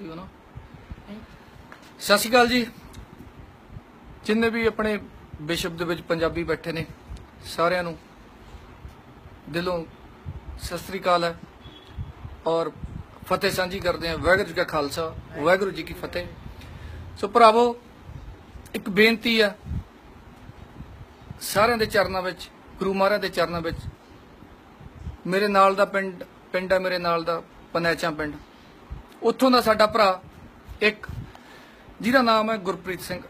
ਬੋਲਦੀ ਹੋ ਨਾ ਸਤਿ ਸ਼੍ਰੀ ਅਕਾਲ ਜੀ। ਜਿੰਨੇ ਵੀ ਆਪਣੇ ਵਿਸ਼ਵ ਦੇ ਵਿੱਚ ਪੰਜਾਬੀ ਬੈਠੇ ਨੇ, ਸਾਰਿਆਂ ਨੂੰ ਦਿਲੋਂ ਸਤਿ ਸ਼੍ਰੀ ਅਕਾਲ ਹੈ। ਔਰ ਫਤਿਹ ਸਾਂਝੀ ਕਰਦੇ ਹਾਂ। ਵਾਹਿਗੁਰੂ ਜੀ ਕਾ ਖਾਲਸਾ, ਵਾਹਿਗੁਰੂ ਜੀ ਕੀ ਫਤਿਹ। ਸੋ ਭਰਾਵੋ, ਇੱਕ ਬੇਨਤੀ ਆ ਸਾਰਿਆਂ ਦੇ ਚਰਨਾਂ ਵਿੱਚ, ਗੁਰੂ ਮਹਾਰਾਜ ਦੇ ਚਰਨਾਂ ਵਿੱਚ, ਮੇਰੇ ਨਾਲ ਦਾ ਪਿੰਡ ਪਿੰਡ ਹੈ ਮੇਰੇ ਨਾਲ ਦਾ, ਪਨੈਚਾ ਪਿੰਡ। ਉੱਥੋਂ ਦਾ ਸਾਡਾ ਭਰਾ ਇੱਕ, ਜਿਹਦਾ ਨਾਮ ਹੈ ਗੁਰਪ੍ਰੀਤ ਸਿੰਘ।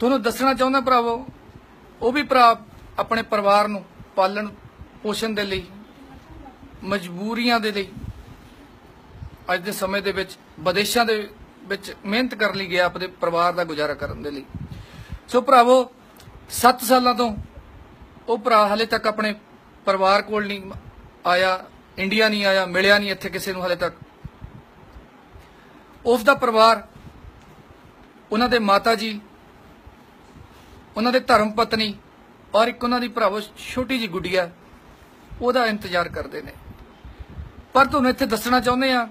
ਤੁਹਾਨੂੰ ਦੱਸਣਾ ਚਾਹੁੰਦਾ ਭਰਾਵੋ, ਉਹ ਵੀ ਭਰਾ ਆਪਣੇ ਪਰਿਵਾਰ ਨੂੰ ਪਾਲਣ ਪੋਸ਼ਣ ਦੇ ਲਈ, ਮਜਬੂਰੀਆਂ ਦੇ ਲਈ, ਅੱਜ ਦੇ ਸਮੇਂ ਦੇ ਵਿੱਚ, ਵਿਦੇਸ਼ਾਂ ਦੇ ਵਿੱਚ ਮਿਹਨਤ ਕਰਨ ਲਈ ਗਿਆ, ਆਪਣੇ ਪਰਿਵਾਰ ਦਾ ਗੁਜ਼ਾਰਾ ਕਰਨ ਦੇ ਲਈ। ਸੋ ਭਰਾਵੋ 7 ਸਾਲਾਂ ਤੋਂ ਉਹ ਭਰਾ ਹਲੇ ਤੱਕ ਆਪਣੇ ਪਰਿਵਾਰ ਕੋਲ ਨਹੀਂ ਆਇਆ ਇੰਡੀਆ ਨਹੀਂ ਆਇਆ, ਮਿਲਿਆ ਨਹੀਂ ਇੱਥੇ ਕਿਸੇ ਨੂੰ ਹਲੇ ਤੱਕ। ਉਸ ਦਾ ਪਰਿਵਾਰ, ਉਹਨਾਂ ਦੇ ਮਾਤਾ ਜੀ ਉਹਨਾਂ ਦੇ ਧਰਮ ਪਤਨੀ ਔਰ ਇੱਕ ਉਹਨਾਂ ਦੀ ਭਰਾਵੋ ਛੋਟੀ ਜੀ ਗੁੱਡੀਆ ਉਹਦਾ ਇੰਤਜ਼ਾਰ ਕਰਦੇ ਨੇ। ਪਰ ਤੁਹਾਨੂੰ ਇੱਥੇ ਦੱਸਣਾ ਚਾਹੁੰਦੇ ਆ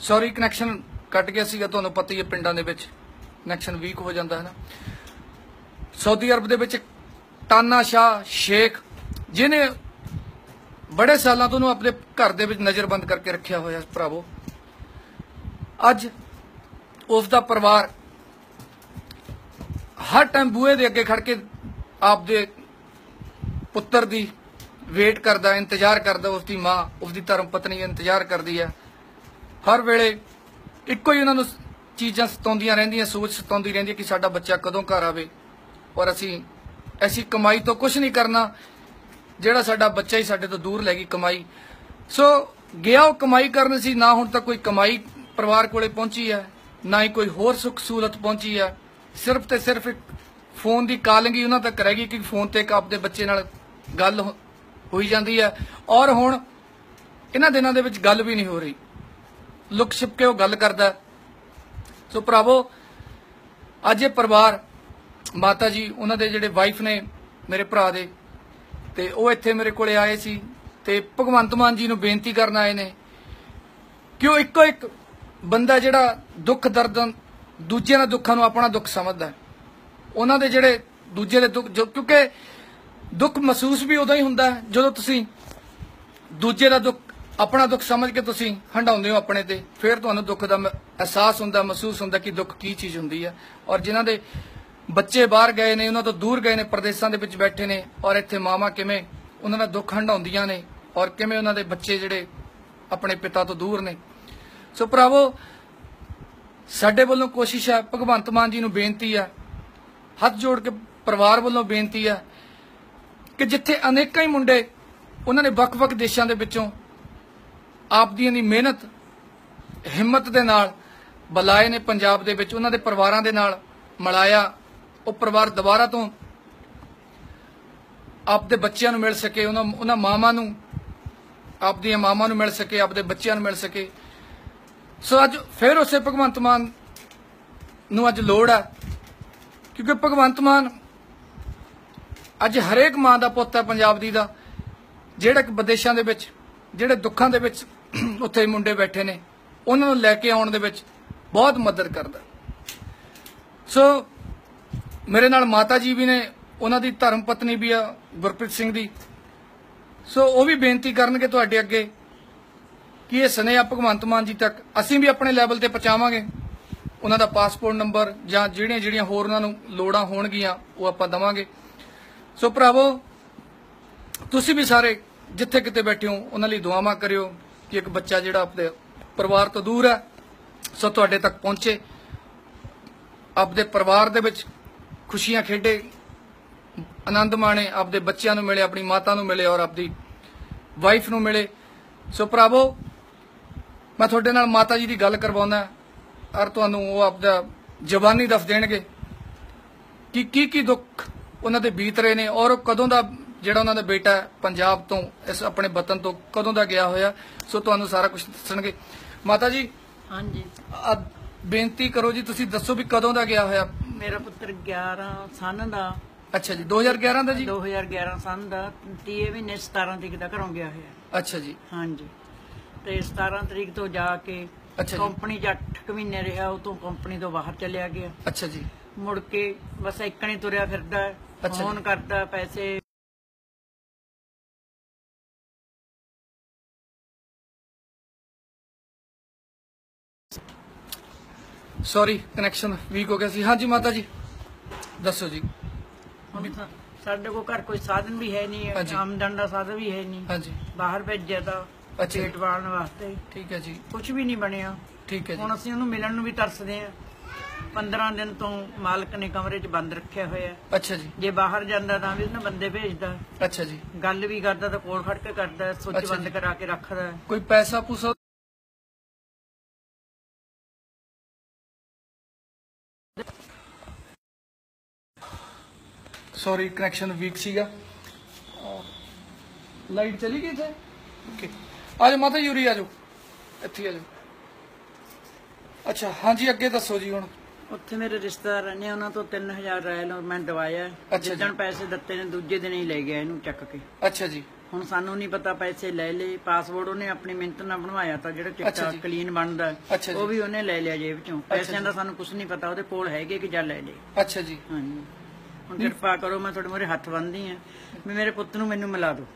ਸੌਰੀ ਕਨੈਕਸ਼ਨ ਕੱਟ ਗਿਆ ਸੀਗਾ ਤੁਹਾਨੂੰ ਪਤਾ ਹੀ ਹੈ ਪਿੰਡਾਂ ਦੇ ਵਿੱਚ। ਕਨੈਕਸ਼ਨ ਵੀਕ ਹੋ ਜਾਂਦਾ ਹੈ ਨਾ। ਸਾਊਦੀ ਅਰਬ ਦੇ ਵਿੱਚ ਤਾਨਾ ਸ਼ਾਹ, ਸ਼ੇਖ ਜਿਨੇ ਬੜੇ ਸਾਲਾਂ ਤੋਂ ਉਹਨੂੰ ਆਪਣੇ ਘਰ ਦੇ ਵਿੱਚ ਨਜ਼ਰਬੰਦ ਕਰਕੇ ਰੱਖਿਆ ਹੋਇਆ ਭਰਾਵੋ। ਅੱਜ ਉਸ ਦਾ ਪਰਿਵਾਰ ਹਰ ਟਾਈਮ ਬੂਹੇ ਦੇ ਅੱਗੇ ਖੜ ਕੇ ਆਪਦੇ ਪੁੱਤਰ ਦੀ ਵੇਟ ਕਰਦਾ, ਇੰਤਜ਼ਾਰ ਕਰਦਾ ਉਸ ਦੀ ਮਾਂ ਉਸ ਦੀ ਧਰਮ ਪਤਨੀ ਇੰਤਜ਼ਾਰ ਕਰਦੀ ਹੈ। ਹਰ ਵੇਲੇ ਇੱਕੋ ਹੀ ਉਹਨਾਂ ਨੂੰ ਚੀਜ਼ਾਂ ਸਤਾਉਂਦੀਆਂ ਰਹਿੰਦੀਆਂ, ਸੋਚ ਸਤਾਉਂਦੀ ਰਹਿੰਦੀ ਕਿ ਸਾਡਾ ਬੱਚਾ ਕਦੋਂ ਘਰ ਆਵੇ। ਔਰ ਅਸੀਂ ਐਸੀ ਕਮਾਈ ਤੋਂ ਕੁਝ ਨਹੀਂ ਕਰਨਾ। ਜਿਹੜਾ ਸਾਡਾ ਬੱਚਾ ਹੀ ਸਾਡੇ ਤੋਂ ਦੂਰ ਲੈ ਗਈ ਕਮਾਈ। ਸੋ, ਗਿਆ ਉਹ ਕਮਾਈ ਕਰਨ ਸੀ, ਨਾ ਹੁਣ ਤੱਕ ਕੋਈ ਕਮਾਈ ਪਰਿਵਾਰ ਕੋਲੇ ਪਹੁੰਚੀ ਹੈ, ਨਾ ਹੀ ਕੋਈ ਹੋਰ ਸੁੱਖ ਸਹੂਲਤ ਪਹੁੰਚੀ ਹੈ। ਸਿਰਫ ਤੇ ਸਿਰਫ ਇੱਕ ਫੋਨ ਦੀ ਕਾਲਿੰਗ ਹੀ ਉਹਨਾਂ ਤੱਕ ਰਹਿ ਗਈ ਕਿ ਫੋਨ ਤੇ ਇੱਕ ਆਪਦੇ ਬੱਚੇ ਨਾਲ ਗੱਲ ਹੋਈ ਜਾਂਦੀ ਹੈ। ਔਰ ਹੁਣ, ਇਹਨਾਂ ਦਿਨਾਂ ਦੇ ਵਿੱਚ ਗੱਲ ਵੀ ਨਹੀਂ ਹੋ ਰਹੀ। ਲੁਕ ਛਿਪ ਕੇ ਉਹ ਗੱਲ ਕਰਦਾ ਸੋ ਭਰਾਵੋ, ਅੱਜ ਇਹ ਪਰਿਵਾਰ ਮਾਤਾ ਜੀ, ਉਹਨਾਂ ਦੇ ਜਿਹੜੇ ਵਾਈਫ ਨੇ ਮੇਰੇ ਭਰਾ ਦੇ, ਤੇ ਉਹ ਇੱਥੇ ਮੇਰੇ ਕੋਲੇ ਆਏ ਸੀ ਤੇ ਭਗਵੰਤ ਮਾਨ ਜੀ ਨੂੰ ਬੇਨਤੀ ਕਰਨ ਆਏ ਨੇ ਕਿ ਉਹ ਇੱਕੋ ਇੱਕ ਬੰਦਾ ਜਿਹੜਾ ਦੁੱਖ ਦਰਦ, ਦੂਜਿਆਂ ਦੇ ਦੁੱਖਾਂ ਨੂੰ ਆਪਣਾ ਦੁੱਖ ਸਮਝਦਾ ਹੈ। ਉਹਨਾਂ ਦੇ ਜਿਹੜੇ ਦੂਜੇ ਦੇ ਦੁੱਖ, ਜੋ ਕਿਉਂਕਿ ਦੁੱਖ ਮਹਿਸੂਸ ਵੀ ਉਦੋਂ ਹੀ ਹੁੰਦਾ ਹੈ ਜਦੋਂ ਤੁਸੀਂ ਦੂਜੇ ਦਾ ਦੁੱਖ ਆਪਣਾ ਦੁੱਖ ਸਮਝ ਕੇ ਤੁਸੀਂ ਹੰਡਾਉਂਦੇ ਹੋ ਆਪਣੇ ਤੇ, ਫਿਰ ਤੁਹਾਨੂੰ ਦੁੱਖ ਦਾ ਮ- ਅਹਿਸਾਸ ਹੁੰਦਾ, ਮਹਿਸੂਸ ਹੁੰਦਾ ਕਿ ਦੁੱਖ ਕੀ ਚੀਜ਼ ਹੁੰਦੀ ਹੈ। ਔਰ ਜਿਨ੍ਹਾਂ ਦੇ ਬੱਚੇ ਬਾਹਰ ਗਏ ਨੇ, ਉਹਨਾਂ ਤੋਂ ਦੂਰ ਗਏ ਨੇ, ਪ੍ਰਦੇਸ਼ਾਂ ਦੇ ਵਿੱਚ ਬੈਠੇ ਨੇ, ਔਰ ਇੱਥੇ ਮਾਵਾਂ ਕਿਵੇਂ ਉਹਨਾਂ ਦਾ ਦੁੱਖ ਹੰਡਾਉਂਦੀਆਂ ਨੇ, ਔਰ ਕਿਵੇਂ ਉਹਨਾਂ ਦੇ ਬੱਚੇ ਜਿਹੜੇ ਆਪਣੇ ਪਿਤਾ ਤੋਂ ਦੂਰ ਨੇ। ਸੋ ਭਰਾਵੋ, ਸਾਡੇ ਵੱਲੋਂ ਕੋਸ਼ਿਸ਼ ਹੈ, ਭਗਵੰਤ ਮਾਨ ਜੀ ਨੂੰ ਬੇਨਤੀ ਹੈ, ਹੱਥ ਜੋੜ ਕੇ ਪਰਿਵਾਰ ਵੱਲੋਂ ਬੇਨਤੀ ਹੈ, ਕਿ ਜਿੱਥੇ ਅਨੇਕਾਂ ਹੀ ਮੁੰਡੇ, ਉਹਨਾਂ ਨੇ ਵੱਖ-ਵੱਖ ਦੇਸ਼ਾਂ ਦੇ ਵਿੱਚੋਂ ਆਪ ਦੀਆਂ ਦੀ ਮਿਹਨਤ, ਹਿੰਮਤ ਦੇ ਨਾਲ ਬੁਲਾਏ ਨੇ ਪੰਜਾਬ ਦੇ ਵਿੱਚ, ਉਹਨਾਂ ਦੇ ਪਰਿਵਾਰਾਂ ਦੇ ਨਾਲ ਮਿਲਾਇਆ, ਉਹ ਪਰਿਵਾਰ ਦੁਬਾਰਾ ਤੋਂ ਆਪਦੇ ਬੱਚਿਆਂ ਨੂੰ ਮਿਲ ਸਕੇ, ਉਹਨਾਂ ਉਹਨਾਂ ਮਾਵਾਂ ਨੂੰ, ਆਪਦੀਆਂ ਮਾਵਾਂ ਨੂੰ ਮਿਲ ਸਕੇ, ਆਪਦੇ ਬੱਚਿਆਂ ਨੂੰ ਮਿਲ ਸਕੇ। ਸੋ ਅੱਜ ਫਿਰ ਉਸੇ ਭਗਵੰਤ ਮਾਨ ਨੂੰ ਅੱਜ ਲੋੜ ਹੈ, ਕਿਉਂਕਿ ਭਗਵੰਤ ਮਾਨ ਅੱਜ ਹਰੇਕ ਮਾਂ ਦਾ ਪੁੱਤ ਹੈ ਪੰਜਾਬ ਦੀ ਦਾ, ਜਿਹੜਾ ਕਿ ਵਿਦੇਸ਼ਾਂ ਦੇ ਵਿੱਚ, ਜਿਹੜੇ ਦੁੱਖਾਂ ਦੇ ਵਿੱਚ ਉੱਥੇ ਮੁੰਡੇ ਬੈਠੇ ਨੇ। ਉਹਨਾਂ ਨੂੰ ਲੈ ਕੇ ਆਉਣ ਦੇ ਵਿੱਚ ਬਹੁਤ ਮਦਦ ਕਰਦਾ। ਸੋ ਮੇਰੇ ਨਾਲ ਮਾਤਾ ਜੀ ਵੀ ਨੇ, ਉਹਨਾਂ ਦੀ ਧਰਮ ਪਤਨੀ ਵੀ ਆ, ਗੁਰਪ੍ਰੀਤ ਸਿੰਘ ਦੀ। ਸੋ ਉਹ ਵੀ ਬੇਨਤੀ ਕਰਨਗੇ ਤੁਹਾਡੇ ਅੱਗੇ ਕਿ ਇਹ ਸੁਨੇਹਾ ਭਗਵੰਤ ਮਾਨ ਜੀ ਤੱਕ ਅਸੀਂ ਵੀ ਆਪਣੇ ਲੈਵਲ ਤੇ ਪਹੁੰਚਾਵਾਂਗੇ। ਉਹਨਾਂ ਦਾ ਪਾਸਪੋਰਟ ਨੰਬਰ ਜਾਂ ਜਿਹੜੀਆਂ ਜਿਹੜੀਆਂ ਹੋਰ ਉਹਨਾਂ ਨੂੰ ਲੋੜਾਂ ਹੋਣਗੀਆਂ, ਉਹ ਆਪਾਂ ਦਵਾਂਗੇ। ਸੋ ਭਰਾਵੋ, ਤੁਸੀਂ ਵੀ ਸਾਰੇ ਜਿੱਥੇ ਕਿਤੇ ਬੈਠੇ ਹੋ, ਉਹਨਾਂ ਲਈ ਦੁਆਵਾਂ ਕਰਿਓ। ਕਿ ਇੱਕ ਬੱਚਾ ਜਿਹੜਾ ਆਪਣੇ ਪਰਿਵਾਰ ਤੋਂ ਦੂਰ ਹੈ, ਸੋ ਤੁਹਾਡੇ ਤੱਕ ਪਹੁੰਚੇ। ਆਪਦੇ ਪਰਿਵਾਰ ਦੇ ਵਿੱਚ ਖੁਸ਼ੀਆਂ ਖੇਡੇ। ਆਨੰਦ ਮਾਣੇ, ਆਪਦੇ ਬੱਚਿਆਂ ਨੂੰ ਮਿਲੇ, ਆਪਣੀ ਮਾਤਾ ਨੂੰ ਮਿਲੇ ਔਰ ਆਪਦੀ ਵਾਈਫ ਨੂੰ ਮਿਲੇ। ਸੋ ਭਰਾਵੋ, ਮੈਂ ਤੁਹਾਡੇ ਨਾਲ ਮਾਤਾ ਜੀ ਦੀ ਗੱਲ ਕਰਵਾਉਣਾ ਔਰ ਤੁਹਾਨੂੰ ਉਹ ਆਪਦਾ ਜ਼ਬਾਨੀ ਦੱਸ ਦੇਣਗੇ ਕਿ ਕੀ ਕੀ ਦੁੱਖ ਉਹਨਾਂ ਦੇ ਬੀਤ ਰਹੇ ਨੇ ਔਰ ਉਹ ਕਦੋਂ ਦਾ ਜਿਹੜਾ ਉਹਨਾਂ ਦਾ ਬੇਟਾ ਪੰਜਾਬ ਤੋਂ ਇਸ ਆਪਣੇ ਵਤਨ ਤੋਂ ਕਦੋਂ ਦਾ ਗਿਆ ਹੋਇਆ ਸੋ ਤੁਹਾਨੂੰ ਸਾਰਾ ਕੁਝ ਦੱਸਣਗੇ। ਮਾਤਾ ਜੀ ਹਾਂਜੀ। ਬੇਨਤੀ ਕਰੋ ਜੀ ਤੁਸੀਂ ਦੱਸੋ ਵੀ ਕਦੋਂ ਦਾ ਗਿਆ ਹੋਇਆ? ਮੇਰਾ ਪੁੱਤਰ 11 ਸਨ ਦਾ। ਅੱਛਾ ਜੀ 2011 ਦਾ ਜੀ? 2011 ਸਨ ਦਾ 30 ਮਹੀਨੇ 17 ਤਰੀਕ ਦਾ ਘਰੋਂ ਗਿਆ ਹੋਇਆ। ਅੱਛਾ ਜੀ। ਹਾਂਜੀ। ਤੇ 17 ਤਰੀਕ ਤੋਂ ਜਾ ਕੇ ਅੱਛਾ ਜੀ। ਕੰਪਨੀ 'ਚ 8 ਮਹੀਨੇ ਰਿਹਾ ਉਹ ਤੋਂ ਕੰਪਨੀ ਤੋਂ ਬਾਹਰ ਚਲਿਆ ਗਿਆ। ਅੱਛਾ ਜੀ। ਮੁੜ ਕੇ ਬਸ ਇੱਕਣੀ ਤੁਰਿਆ ਫਿਰਦਾ ਹੈ। ਅੱਛਾ ਜੀ। ਫੋਨ ਕਰਦਾ ਪੈਸੇ ਸੌਰੀ ਕਨੈਕਸ਼ਨ ਵੀਕ ਹੋ ਗਿਆ ਸੀ। ਹਾਂਜੀ ਮਾਤਾ ਜੀ। ਦੱਸੋ ਜੀ। ਹੁਣ ਸਾਡੇ ਕੋਲ ਘਰ ਕੋਈ ਸਾਧਨ ਵੀ ਹੈ ਨਹੀਂ ਹਾਂਜੀ। ਆਮਦਨ ਦਾ ਸਾਧਨ ਵੀ ਹੈ ਨਹੀਂ। ਹਾਂਜੀ। ਬਾਹਰ ਭੇਜਿਆ ਤਾਂ ਅੱਛਾ। ਜੀ। ਪੇਟ ਪਾਲਣ ਵਾਸਤੇ। ਠੀਕ ਹੈ ਜੀ। ਕੁਝ ਵੀ ਨਹੀਂ ਬਣਿਆ। ਠੀਕ ਹੈ ਜੀ। ਹੁਣ ਅਸੀਂ ਉਹਨੂੰ ਮਿਲਣ ਨੂੰ ਵੀ ਤਰਸਦੇ ਆ 15 ਦਿਨ ਤੋਂ ਮਾਲਕ ਨੇ ਕਮਰੇ 'ਚ ਬੰਦ ਰੱਖਿਆ ਹੋਇਆ। ਅੱਛਾ ਜੀ। ਜੇ ਬਾਹਰ ਜਾਂਦਾ ਤਾਂ ਵੀ ਉਹਨਾਂ ਬੰਦੇ ਭੇਜਦਾ। ਅੱਛਾ ਜੀ। ਗੱਲ ਵੀ ਕਰਦਾ ਤਾਂ ਕੋਲ ਖੜ ਕੇ ਕਰਦਾ। ਸੁੱਚ ਅੱਛਾ ਬੰਦ ਜੀ। ਕਰਾ ਕੇ ਰੱਖਦਾ। ਕੋਈ ਪੈਸਾ ਪੂਸਾ ਸੌਰੀ ਕਨੈਕਸ਼ਨ ਵੀਕ ਸੀਗਾ। ਲਾਈਟ ਚਲੀ ਗਈ ਤੇ ਓਕੇ ਆ ਜਾਓ ਮਾਤਾ ਯੂਰੀ ਆ ਜਾਓ। ਇੱਥੇ ਆ ਜਾਓ। ਅੱਛਾ ਹਾਂਜੀ ਅੱਗੇ ਦੱਸੋ ਜੀ ਹੁਣ। ਉੱਥੇ ਮੇਰੇ ਰਿਸ਼ਤੇਦਾਰ ਰਹਿੰਦੇ ਆ, ਉਹਨਾਂ ਤੋਂ 3000 ਰਾਇਲ ਮੈਂ ਦਵਾਇਆ। ਜਿੱਦਣ ਪੈਸੇ ਦਿੱਤੇ ਨੇ ਦੂਜੇ ਦਿਨ ਹੀ ਲੈ ਗਿਆ ਇਹਨੂੰ ਚੱਕ ਕੇ। ਅੱਛਾ ਜੀ। ਹੁਣ ਸਾਨੂੰ ਨਹੀਂ ਪਤਾ ਪੈਸੇ ਲੈ ਲਏ। ਪਾਸਵਰਡ ਉਹਨੇ ਆਪਣੀ ਮਿਹਨਤ ਨਾਲ ਬਣਵਾਇਆ ਤਾਂ ਜਿਹੜਾ ਚਿੱਟਾ। ਕਲੀਨ ਬਣਦਾ। ਉਹ ਵੀ ਉਹਨੇ ਲੈ ਲਿਆ ਜੇਬ ਚੋਂ। ਪੈਸਿਆਂ ਦਾ ਸਾਨੂੰ ਕੁਝ ਨਹੀਂ ਪਤਾ ਉਹਦੇ ਕੋਲ ਹੈਗੇ ਕਿ ਜਾਂ ਲੈ ਲਏ। ਅੱਛਾ ਜੀ। ਹਾਂਜੀ। ਹੁਣ ਕਿਰਪਾ ਕਰੋ ਮੈਂ ਤੁਹਾਡੇ ਮੂਹਰੇ ਹੱਥ ਬੰਨ੍ਹਦੀ ਆ ਵੀ ਮੇਰੇ ਪੁੱਤ ਨੂੰ ਮੈਨੂੰ ਮਿਲਾ ਦਿਓ।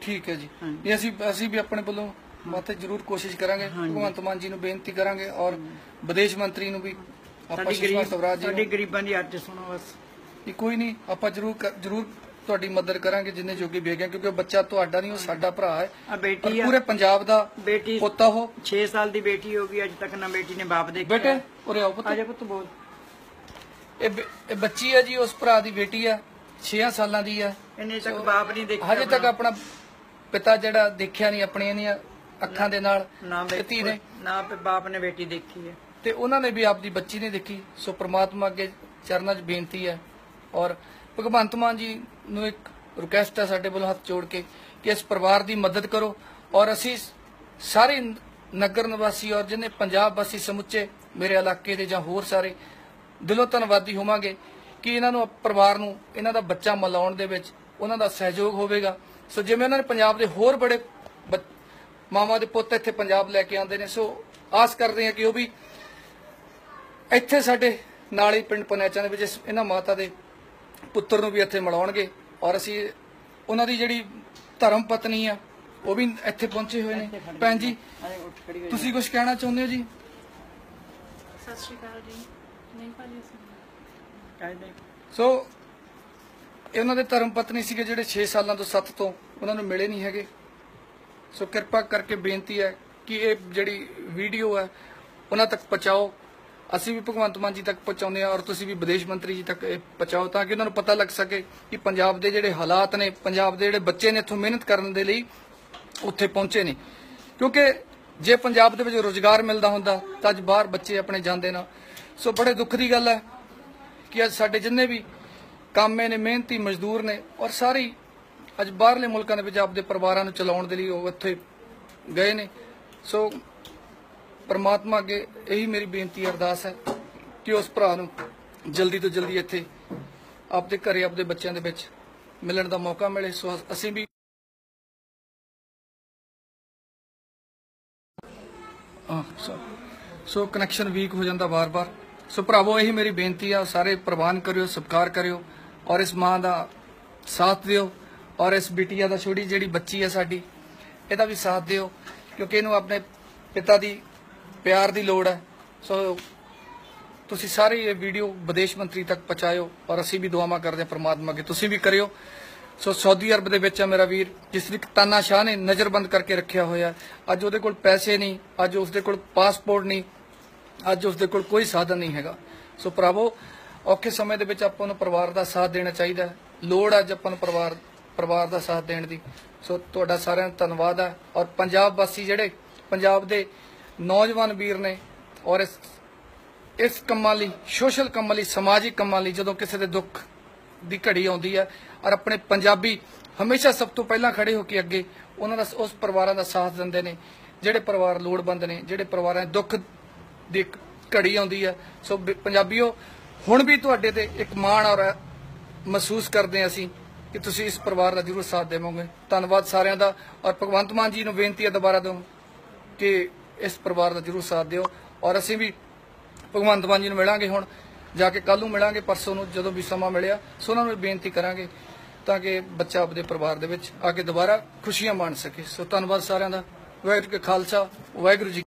ਠੀਕ ਹੈ ਜੀ। ਇਹ ਅਸੀਂ ਅਸੀਂ ਵੀ ਆਪਣੇ ਵੱਲੋਂ ਮਾਤੇ ਜ਼ਰੂਰ ਕੋਸ਼ਿਸ਼ ਕਰਾਂਗੇ। ਭਗਵੰਤ ਮਾਨ ਜੀ ਨੂੰ ਬੇਨਤੀ ਕਰਾਂਗੇ ਔਰ ਵਿਦੇਸ਼ ਮੰਤਰੀ ਨੂੰ ਵੀ ਆਪਾਂ ਸੁਸ਼ਮਾ ਗਰੀਬ ਸਵਰਾਜ ਜੀ ਸਾਡੀ ਨੂੰ ਗਰੀਬਾਂ ਦੀ ਅੱਜ ਸੁਣੋ ਬਸ। ਇਹ ਕੋਈ ਨਹੀਂ ਆਪਾਂ ਜ਼ਰੂਰ ਜ਼ਰੂਰ ਤੁਹਾਡੀ ਮਦਦ ਕਰਾਂਗੇ ਜਿੰਨੇ ਜੋਗੇ ਵੀ ਹੈਗੇ ਕਿਉਂਕਿ ਉਹ ਬੱਚਾ ਤੁਹਾਡਾ ਨਹੀਂ ਉਹ ਸਾਡਾ ਭਰਾ ਹੈ। ਆ ਬੇਟੀ ਆ। ਪੂਰੇ ਪੰਜਾਬ ਦਾ ਬੇਟੀ ਪੋਤਾ ਹੋ 6 ਸਾਲ ਦੀ ਬੇਟੀ ਹੋ ਗਈ ਅੱਜ ਤੱਕ ਨਾ ਬੇਟੀ ਨੇ ਬਾਪ ਦੇਖਿਆ। ਬੇਟੇ ਉਰੇ ਆਓ ਪੁੱਤ। ਆ ਜਾ ਪੁੱਤ ਬੋਲ। ਇਹ ਬ- ਇਹ ਬੱਚੀ ਹੈ ਜੀ ਉਸ ਭਰਾ ਦੀ ਬੇਟੀ ਆ 6 ਸਾਲਾਂ ਦੀ ਆ। ਇਹਨੇ ਤੱਕ ਬਾਪ ਨਹੀਂ ਦੇਖਿਆ ਹਜੇ ਤੱਕ ਆਪਣਾ। ਪਿਤਾ ਜਿਹੜਾ ਦੇਖਿਆ ਨਹੀਂ ਆਪਣੀਆਂ ਇਹਦੀਆਂ ਅੱਖਾਂ ਦੇ ਨਾਲ ਨਾ ਤੇ ਧੀ ਨੇ। ਨਾ ਤੇ ਬਾਪ ਨੇ ਬੇਟੀ ਦੇਖੀ ਹੈ। ਤੇ ਉਹਨਾਂ ਨੇ ਵੀ ਆਪਦੀ ਬੱਚੀ ਨੇ ਦੇਖੀ। ਸੋ ਪ੍ਰਮਾਤਮਾ ਅੱਗੇ ਚਰਨਾਂ 'ਚ ਬੇਨਤੀ ਹੈ। ਔਰ ਭਗਵੰਤ ਮਾਨ ਜੀ ਨੂੰ ਇੱਕ ਰਿਕੁਐਸਟ ਹੈ ਸਾਡੇ ਵੱਲੋਂ ਹੱਥ ਜੋੜ ਕੇ ਕਿ ਇਸ ਪਰਿਵਾਰ ਦੀ ਮਦਦ ਕਰੋ। ਔਰ ਅਸੀਂ ਸਾਰੇ ਨਗਰ ਨਿਵਾਸੀ ਔਰ ਜਿੰਨੇ ਪੰਜਾਬ ਵਾਸੀ ਸਮੁੱਚੇ ਮੇਰੇ ਇਲਾਕੇ ਦੇ ਜਾਂ ਹੋਰ ਸਾਰੇ ਦਿਲੋਂ ਧੰਨਵਾਦੀ ਹੋਵਾਂਗੇ ਕਿ ਇਹਨਾਂ ਨੂੰ ਪਰਿਵਾਰ ਨੂੰ ਇਹਨਾਂ ਦਾ ਬੱਚਾ ਮਿਲਾਉਣ ਦੇ ਵਿੱਚ ਉਹਨਾਂ ਦਾ ਸਹਿਯੋਗ ਹੋਵੇਗਾ। ਸੋ ਜਿਵੇਂ ਉਹਨਾਂ ਨੇ ਪੰਜਾਬ ਦੇ ਹੋਰ ਬੜੇ ਮਾਵਾਂ ਦੇ ਪੁੱਤ ਇੱਥੇ ਪੰਜਾਬ ਲੈ ਕੇ ਆਉਂਦੇ ਨੇ ਸੋ ਆਸ ਕਰਦੇ ਹਾਂ ਕਿ ਉਹ ਵੀ ਇੱਥੇ ਸਾਡੇ ਨਾਲ ਹੀ ਪਿੰਡ ਪਨੈਚਾਂ ਦੇ ਵਿੱਚ ਇਹਨਾਂ ਮਾਤਾ ਦੇ ਪੁੱਤਰ ਨੂੰ ਵੀ ਇੱਥੇ ਮਿਲਾਉਣਗੇ। ਔਰ ਅਸੀਂ ਉਹਨਾਂ ਦੀ ਜਿਹੜੀ ਧਰਮ ਪਤਨੀ ਆ ਉਹ ਵੀ ਇੱਥੇ ਪਹੁੰਚੇ ਹੋਏ ਨੇ। ਭੈਣ ਜੀ ਤੁਸੀਂ ਕੁਝ ਕਹਿਣਾ ਚਾਹੁੰਦੇ ਹੋ ਜੀ? ਸਤਿ ਸ਼੍ਰੀ ਅਕਾਲ ਜੀ। ਨਹੀਂ ਭਾਜੀ ਅਸੀਂ ਕਹਿ ਦੇ ਸੋ ਇਹ ਉਹਨਾਂ ਦੇ ਧਰਮ ਪਤਨੀ ਸੀਗੇ ਜਿਹੜੇ 6 ਸਾਲਾਂ ਤੋਂ 7 ਤੋਂ ਉਹਨਾਂ ਨੂੰ ਮਿਲੇ ਨਹੀਂ ਹੈਗੇ। ਸੋ ਕਿਰਪਾ ਕਰਕੇ ਬੇਨਤੀ ਹੈ ਕਿ ਇਹ ਜਿਹੜੀ ਵੀਡੀਓ ਹੈ ਉਹਨਾਂ ਤੱਕ ਪਹੁੰਚਾਓ। ਅਸੀਂ ਵੀ ਭਗਵੰਤ ਮਾਨ ਜੀ ਤੱਕ ਪਹੁੰਚਾਉਂਦੇ ਹਾਂ ਔਰ ਤੁਸੀਂ ਵੀ ਵਿਦੇਸ਼ ਮੰਤਰੀ ਜੀ ਤੱਕ ਇਹ ਪਹੁੰਚਾਓ ਤਾਂ ਕਿ ਉਹਨਾਂ ਨੂੰ ਪਤਾ ਲੱਗ ਸਕੇ ਕਿ ਪੰਜਾਬ ਦੇ ਜਿਹੜੇ ਹਾਲਾਤ ਨੇ ਪੰਜਾਬ ਦੇ ਜਿਹੜੇ ਬੱਚੇ ਨੇ ਇੱਥੋਂ ਮਿਹਨਤ ਕਰਨ ਦੇ ਲਈ ਉੱਥੇ ਪਹੁੰਚੇ ਨੇ। ਕਿਉਂਕਿ ਜੇ ਪੰਜਾਬ ਦੇ ਵਿੱਚ ਰੋਜ਼ਗਾਰ ਮਿਲਦਾ ਹੁੰਦਾ ਤਾਂ ਅੱਜ ਬਾਹਰ ਬੱਚੇ ਆਪਣੇ ਜਾਂਦੇ ਨਾ। ਸੋ ਬੜੇ ਦੁੱਖ ਦੀ ਗੱਲ ਹੈ ਕਿ ਅੱਜ ਸਾਡੇ ਜਿੰਨੇ ਵੀ ਕਾਮੇ ਨੇ, ਮਿਹਨਤੀ ਮਜ਼ਦੂਰ ਨੇ ਔਰ ਸਾਰੇ ਹੀ ਅੱਜ ਬਾਹਰਲੇ ਮੁਲਕਾਂ ਦੇ ਵਿੱਚ ਆਪਦੇ ਪਰਿਵਾਰਾਂ ਨੂੰ ਚਲਾਉਣ ਦੇ ਲਈ ਉਹ ਇੱਥੇ ਗਏ ਨੇ। ਸੋ ਪਰਮਾਤਮਾ ਅੱਗੇ ਇਹੀ ਮੇਰੀ ਬੇਨਤੀ ਅਰਦਾਸ ਹੈ ਕਿ ਉਸ ਭਰਾ ਨੂੰ ਜਲਦੀ ਤੋਂ ਜਲਦੀ ਇੱਥੇ ਆਪਦੇ ਘਰੇ, ਆਪਦੇ ਬੱਚਿਆਂ ਦੇ ਵਿੱਚ ਮਿਲਣ ਦਾ ਮੌਕਾ ਮਿਲੇ। ਸੋ ਅਸੀਂ ਵੀ ਸੋ ਕਨੈਕਸ਼ਨ ਵੀਕ ਹੋ ਜਾਂਦਾ ਵਾਰ-ਵਾਰ। ਸੋ ਭਰਾਵੋ, ਇਹੀ ਮੇਰੀ ਬੇਨਤੀ ਆ, ਸਾਰੇ ਪ੍ਰਵਾਨ ਕਰਿਓ, ਸਤਿਕਾਰ ਕਰਿਓ ਔਰ ਇਸ ਮਾਂ ਦਾ ਸਾਥ ਦਿਓ ਔਰ ਇਸ ਬਿਟੀਆ ਦਾ ਛੋਟੀ ਜਿਹੜੀ ਬੱਚੀ ਹੈ ਸਾਡੀ, ਇਹਦਾ ਵੀ ਸਾਥ ਦਿਓ ਕਿਉਂਕਿ ਇਹਨੂੰ ਆਪਣੇ ਪਿਤਾ ਦੀ ਪਿਆਰ ਦੀ ਲੋੜ ਹੈ। ਸੋ ਤੁਸੀਂ ਸਾਰੇ ਇਹ ਵੀਡੀਓ ਵਿਦੇਸ਼ ਮੰਤਰੀ ਤੱਕ ਪਹੁੰਚਾਇਓ ਔਰ ਅਸੀਂ ਵੀ ਦੁਆਵਾਂ ਕਰਦੇ ਹਾਂ ਪਰਮਾਤਮਾ ਅੱਗੇ, ਤੁਸੀਂ ਵੀ ਕਰਿਓ। ਸੋ ਸਾਊਦੀ ਅਰਬ ਦੇ ਵਿੱਚ ਆ ਮੇਰਾ ਵੀਰ, ਜਿਸ ਦੀ ਤਾਨਾ ਸ਼ਾਹ ਨੇ ਨਜ਼ਰਬੰਦ ਕਰਕੇ ਰੱਖਿਆ ਹੋਇਆ ਅੱਜ ਉਹਦੇ ਕੋਲ ਪੈਸੇ ਨਹੀਂ, ਅੱਜ ਉਸਦੇ ਕੋਲ ਪਾਸਪੋਰਟ ਨਹੀਂ ਅੱਜ ਉਸਦੇ ਕੋਲ ਕੋਈ ਸਾਧਨ ਨਹੀਂ ਹੈਗਾ। ਸੋ ਭਰਾਵੋ, ਔਖੇ ਸਮੇਂ ਦੇ ਵਿੱਚ ਆਪਾਂ ਨੂੰ ਪਰਿਵਾਰ ਦਾ ਸਾਥ ਦੇਣਾ ਚਾਹੀਦਾ ਹੈ। ਲੋੜ ਅੱਜ ਆਪਾਂ ਨੂੰ ਪਰਿਵਾਰ ਪਰਿਵਾਰ ਦਾ ਸਾਥ ਦੇਣ ਦੀ। ਸੋ ਤੁਹਾਡਾ ਸਾਰਿਆਂ ਦਾ ਧੰਨਵਾਦ ਹੈ। ਔਰ ਪੰਜਾਬ ਵਾਸੀ ਜਿਹੜੇ, ਪੰਜਾਬ ਦੇ ਨੌਜਵਾਨ ਵੀਰ ਨੇ ਔਰ ਇਸ ਇਸ ਕੰਮਾਂ ਲਈ, ਸੋਸ਼ਲ ਕੰਮਾਂ ਲਈ, ਸਮਾਜਿਕ ਕੰਮਾਂ ਲਈ ਜਦੋਂ ਕਿਸੇ ਦੇ ਦੁੱਖ ਦੀ ਘੜੀ ਆਉਂਦੀ ਹੈ ਔਰ ਆਪਣੇ ਪੰਜਾਬੀ ਹਮੇਸ਼ਾ ਸਭ ਤੋਂ ਪਹਿਲਾਂ ਖੜੇ ਹੋ ਕੇ ਅੱਗੇ ਉਹਨਾਂ ਦਾ ਉਸ ਪਰਿਵਾਰਾਂ ਦਾ ਸਾਥ ਦਿੰਦੇ ਨੇ, ਜਿਹੜੇ ਪਰਿਵਾਰ ਲੋੜਵੰਦ ਨੇ, ਜਿਹੜੇ ਪਰਿਵਾਰਾਂ ਦੇ ਦੁੱਖ ਦੀ ਘੜੀ ਆਉਂਦੀ ਹੈ। ਸੋ ਬ- ਪੰਜਾਬੀਓ, ਹੁਣ ਵੀ ਤੁਹਾਡੇ ਤੇ ਇੱਕ ਮਾਣ ਔਰ ਮਹਿਸੂਸ ਕਰਦੇ ਹਾਂ ਅਸੀਂ ਕਿ ਤੁਸੀਂ ਇਸ ਪਰਿਵਾਰ ਦਾ ਜ਼ਰੂਰ ਸਾਥ ਦੇਵੋਗੇ। ਧੰਨਵਾਦ ਸਾਰਿਆਂ ਦਾ ਔਰ ਭਗਵੰਤ ਮਾਨ ਜੀ ਨੂੰ ਬੇਨਤੀ ਹੈ ਦੁਬਾਰਾ ਤੋਂ ਕਿ ਇਸ ਪਰਿਵਾਰ ਦਾ ਜ਼ਰੂਰ ਸਾਥ ਦਿਓ। ਔਰ ਅਸੀਂ ਵੀ ਭਗਵੰਤ ਮਾਨ ਜੀ ਨੂੰ ਮਿਲਾਂਗੇ ਹੁਣ, ਜਾ ਕੇ ਕੱਲ ਨੂੰ ਮਿਲਾਂਗੇ, ਪਰਸੋਂ ਨੂੰ ਜਦੋਂ ਵੀ ਸਮਾਂ ਮਿਲਿਆ, ਸੋ ਉਹਨਾਂ ਨੂੰ ਵੀ ਬੇਨਤੀ ਕਰਾਂਗੇ ਤਾਂ ਕਿ ਬੱਚਾ ਆਪਦੇ ਪਰਿਵਾਰ ਦੇ ਵਿੱਚ ਆ ਕੇ ਦੁਬਾਰਾ ਖੁਸ਼ੀਆਂ ਮਾਣ ਸਕੇ। ਸੋ ਧੰਨਵਾਦ ਸਾਰਿਆਂ ਦਾ। ਵਾਹਿਗੁਰੂ ਜੀ ਕਾ ਖਾਲਸਾ, ਵਾਹਿਗੁਰੂ ਜੀ